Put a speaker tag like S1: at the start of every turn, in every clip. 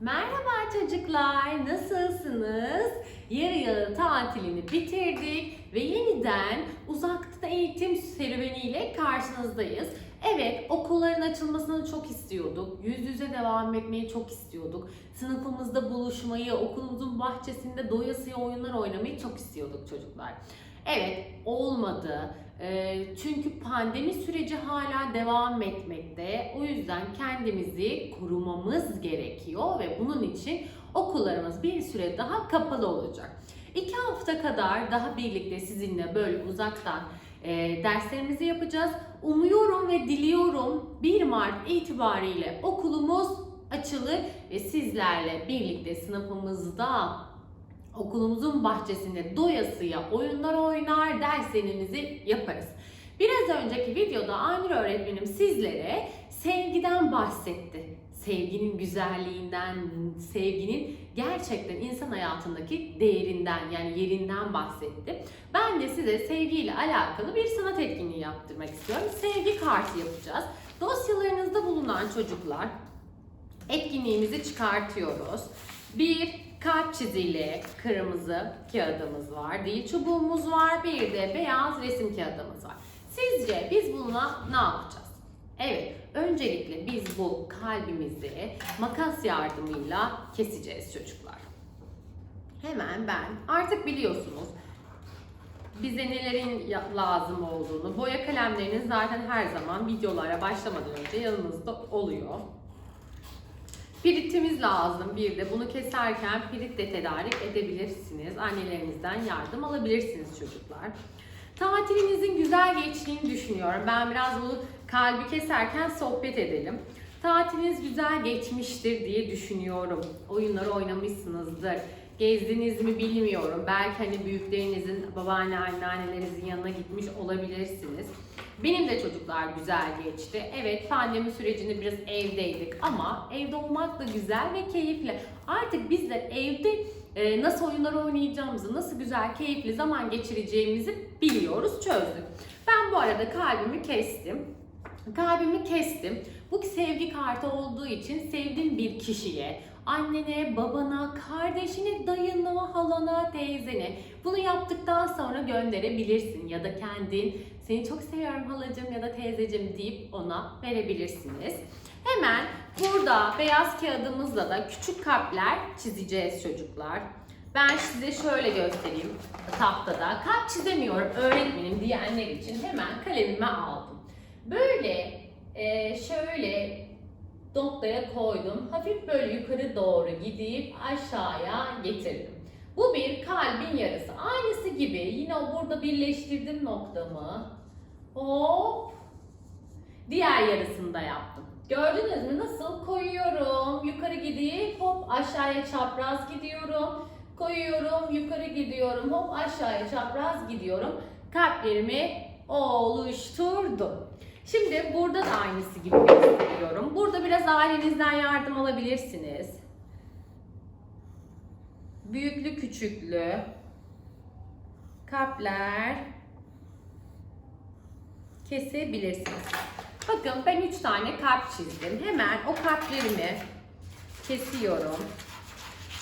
S1: Merhaba çocuklar, nasılsınız? Yarı yıl tatilini bitirdik ve yeniden uzaktan eğitim serüveniyle karşınızdayız. Evet, okulların açılmasını çok istiyorduk. Yüz yüze devam etmeyi çok istiyorduk. Sınıfımızda buluşmayı, okulumuzun bahçesinde doyasıya oyunlar oynamayı çok istiyorduk çocuklar. Evet, olmadı. Ee, çünkü pandemi süreci hala devam etmekte. O yüzden kendimizi korumamız gerekiyor ve bunun için okullarımız bir süre daha kapalı olacak. İki hafta kadar daha birlikte sizinle böyle uzaktan e, derslerimizi yapacağız. Umuyorum ve diliyorum 1 Mart itibariyle okulumuz açılır ve sizlerle birlikte sınıfımızda okulumuzun bahçesinde doyasıya oyunlar oynar, derslerimizi yaparız. Biraz önceki videoda Aynur öğretmenim sizlere sevgiden bahsetti. Sevginin güzelliğinden, sevginin gerçekten insan hayatındaki değerinden yani yerinden bahsetti. Ben de size sevgiyle alakalı bir sanat etkinliği yaptırmak istiyorum. Sevgi kartı yapacağız. Dosyalarınızda bulunan çocuklar etkinliğimizi çıkartıyoruz. Bir kalp çizili kırmızı kağıdımız var. Dil çubuğumuz var. Bir de beyaz resim kağıdımız var. Sizce biz bununla ne yapacağız? Evet, öncelikle biz bu kalbimizi makas yardımıyla keseceğiz çocuklar. Hemen ben artık biliyorsunuz bize nelerin lazım olduğunu. Boya kalemleriniz zaten her zaman videolara başlamadan önce yanınızda oluyor. Piritimiz lazım bir de. Bunu keserken pirit de tedarik edebilirsiniz. Annelerinizden yardım alabilirsiniz çocuklar. Tatilinizin güzel geçtiğini düşünüyorum. Ben biraz bu kalbi keserken sohbet edelim. Tatiliniz güzel geçmiştir diye düşünüyorum. Oyunları oynamışsınızdır. Gezdiniz mi bilmiyorum. Belki hani büyüklerinizin, babaanne, anneannelerinizin yanına gitmiş olabilirsiniz. Benim de çocuklar güzel geçti. Evet pandemi sürecinde biraz evdeydik ama evde olmak da güzel ve keyifli. Artık bizler evde e, nasıl oyunlar oynayacağımızı, nasıl güzel, keyifli zaman geçireceğimizi biliyoruz, çözdük. Ben bu arada kalbimi kestim. Kalbimi kestim. Bu sevgi kartı olduğu için sevdiğin bir kişiye, annene, babana, kardeşine, dayına, halana, teyzene bunu yaptıktan sonra gönderebilirsin ya da kendin seni çok seviyorum halacığım ya da teyzeciğim deyip ona verebilirsiniz. Hemen burada beyaz kağıdımızla da küçük kalpler çizeceğiz çocuklar. Ben size şöyle göstereyim tahtada. Kalp çizemiyorum öğretmenim diyenler için hemen kalemime aldım. Böyle şöyle noktaya koydum. Hafif böyle yukarı doğru gidip aşağıya getirdim. Bu bir kalbin yarısı. Aynısı gibi yine burada birleştirdim noktamı. Hop. Diğer yarısını da yaptım. Gördünüz mü nasıl koyuyorum. Yukarı gidip hop aşağıya çapraz gidiyorum. Koyuyorum yukarı gidiyorum hop aşağıya çapraz gidiyorum. Kalplerimi oluşturdum. Şimdi burada da aynısı gibi gösteriyorum. Burada biraz ailenizden yardım alabilirsiniz. Büyüklü küçüklü kalpler kesebilirsiniz. Bakın ben 3 tane kalp çizdim. Hemen o kalplerimi kesiyorum.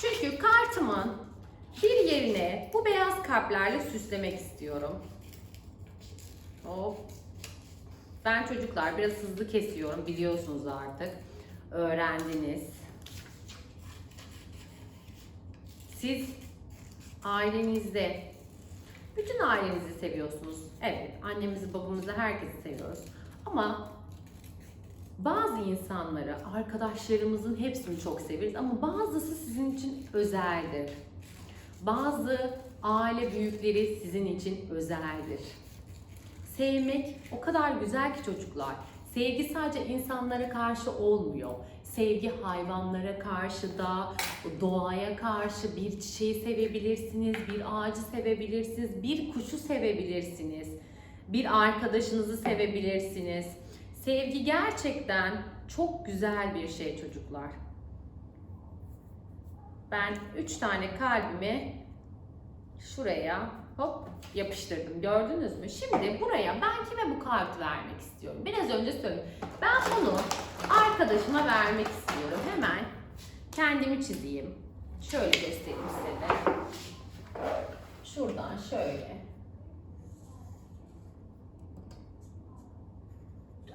S1: Çünkü kartımın bir yerine bu beyaz kalplerle süslemek istiyorum. Hop. Ben çocuklar biraz hızlı kesiyorum biliyorsunuz artık. Öğrendiniz. Siz ailenizde bütün ailenizi seviyorsunuz. Evet, annemizi, babamızı, herkesi seviyoruz. Ama bazı insanları, arkadaşlarımızın hepsini çok severiz ama bazısı sizin için özeldir. Bazı aile büyükleri sizin için özeldir. Sevmek o kadar güzel ki çocuklar. Sevgi sadece insanlara karşı olmuyor. Sevgi hayvanlara karşı da, doğaya karşı bir çiçeği sevebilirsiniz, bir ağacı sevebilirsiniz, bir kuşu sevebilirsiniz. Bir arkadaşınızı sevebilirsiniz. Sevgi gerçekten çok güzel bir şey çocuklar. Ben 3 tane kalbimi şuraya hop yapıştırdım. Gördünüz mü? Şimdi buraya ben kime bu kartı vermek istiyorum? Biraz önce söyledim. Ben bunu arkadaşıma vermek istiyorum. Hemen kendimi çizeyim. Şöyle göstereyim size de. Şuradan şöyle.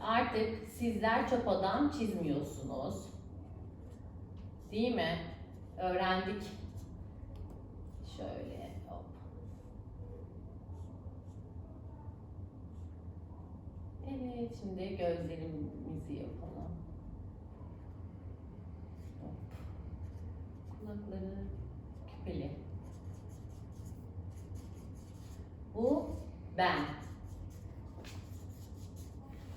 S1: Artık sizler çöp adam çizmiyorsunuz. Değil mi? Öğrendik. Şöyle hop. Evet, şimdi gözlerimizi yapalım. Kulakları küpeli. Bu ben.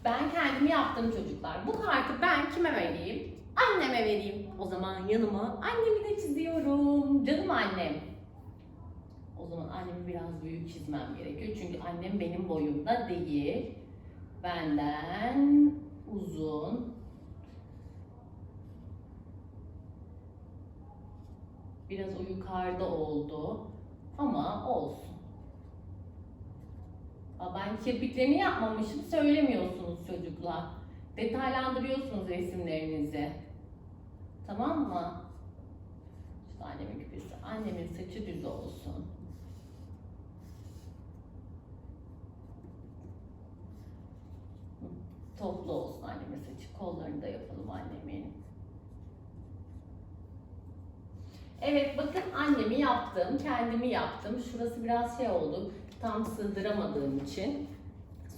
S1: Ben kendimi yaptım çocuklar. Bu kartı ben kime vereyim? Anneme vereyim. O zaman yanıma annemi de çiziyorum. Canım annem. O zaman annemi biraz büyük çizmem gerekiyor. Çünkü annem benim boyumda değil. Benden uzun. Biraz o yukarıda oldu. Ama olsun. Aa, ben kirpiklerini yapmamışım söylemiyorsunuz çocuklar. Detaylandırıyorsunuz resimlerinizi. Tamam mı? İşte annemin küpesi. Annemin saçı düz olsun. Toplu olsun annemin saçı. Kollarını da yapalım annemin. Evet bakın annemi yaptım, kendimi yaptım. Şurası biraz şey oldu, tam sığdıramadığım için.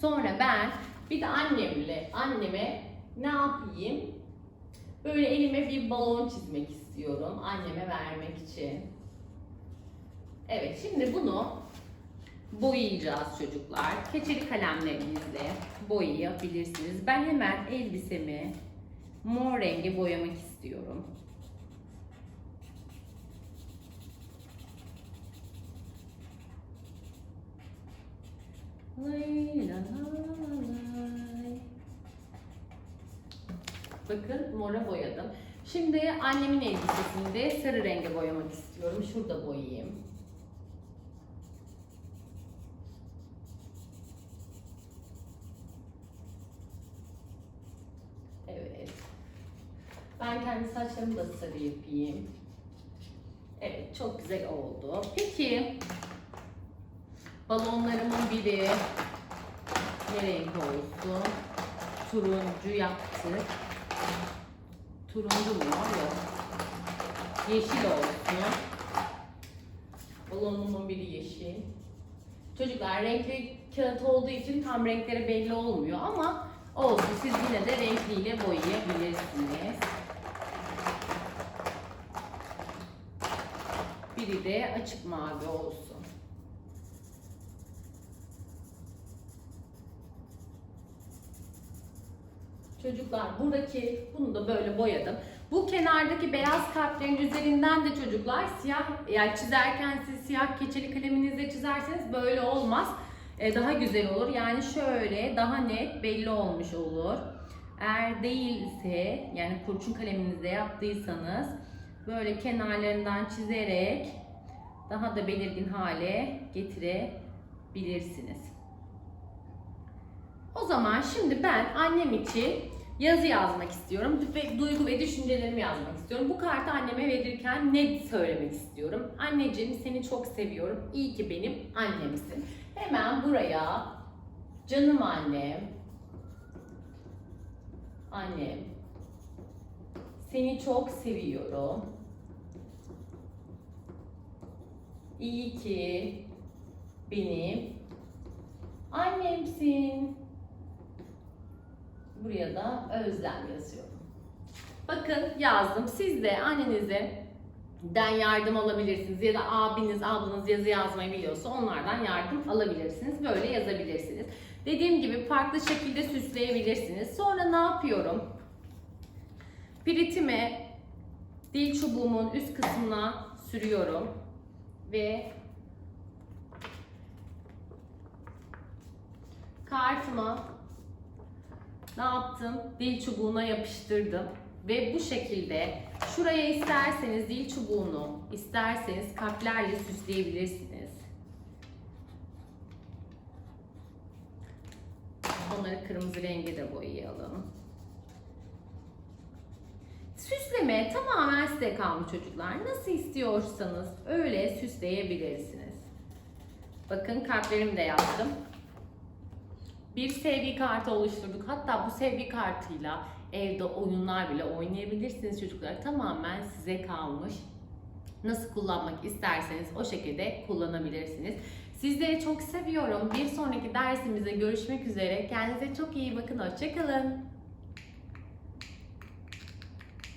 S1: Sonra ben bir de annemle, anneme ne yapayım? Böyle elime bir balon çizmek istiyorum anneme vermek için. Evet şimdi bunu boyayacağız çocuklar. Keçeli kalemlerinizle boyayabilirsiniz. Ben hemen elbisemi mor rengi boyamak istiyorum. Bakın mora boyadım. Şimdi annemin elbisesini de sarı renge boyamak istiyorum. Şurada boyayayım. Evet. Ben kendi saçlarımı da sarı yapayım. Evet, çok güzel oldu. Peki, balonlarımın biri ne renk olsun? Turuncu yaptık. Turuncu mu? Yok. Yeşil olsun. Balonumun biri yeşil. Çocuklar renkli kağıt olduğu için tam renkleri belli olmuyor ama olsun. Siz yine de renkliyle boyayabilirsiniz. Biri de açık mavi olsun. Çocuklar buradaki bunu da böyle boyadım. Bu kenardaki beyaz kalplerin üzerinden de çocuklar siyah yani çizerken siz siyah keçeli kaleminizle çizerseniz böyle olmaz. Ee, daha güzel olur. Yani şöyle daha net belli olmuş olur. Eğer değilse yani kurşun kaleminizle yaptıysanız böyle kenarlarından çizerek daha da belirgin hale getirebilirsiniz. O zaman şimdi ben annem için yazı yazmak istiyorum ve duygu ve düşüncelerimi yazmak istiyorum. Bu kartı anneme verirken ne söylemek istiyorum? Anneciğim seni çok seviyorum. İyi ki benim annemsin. Hemen buraya canım annem, annem, seni çok seviyorum. İyi ki benim annemsin. Buraya da özlem yazıyorum. Bakın yazdım. Siz de annenize den yardım alabilirsiniz ya da abiniz, ablanız yazı yazmayı biliyorsa onlardan yardım alabilirsiniz. Böyle yazabilirsiniz. Dediğim gibi farklı şekilde süsleyebilirsiniz. Sonra ne yapıyorum? Piritimi dil çubuğumun üst kısmına sürüyorum ve kartıma ne yaptım? Dil çubuğuna yapıştırdım. Ve bu şekilde şuraya isterseniz dil çubuğunu, isterseniz kalplerle süsleyebilirsiniz. Onları kırmızı renge de boyayalım. Süsleme tamamen size kalmış çocuklar. Nasıl istiyorsanız öyle süsleyebilirsiniz. Bakın kalplerimi de yaptım. Bir sevgi kartı oluşturduk. Hatta bu sevgi kartıyla evde oyunlar bile oynayabilirsiniz çocuklar. Tamamen size kalmış. Nasıl kullanmak isterseniz o şekilde kullanabilirsiniz. Sizleri çok seviyorum. Bir sonraki dersimizde görüşmek üzere. Kendinize çok iyi bakın. Hoşçakalın.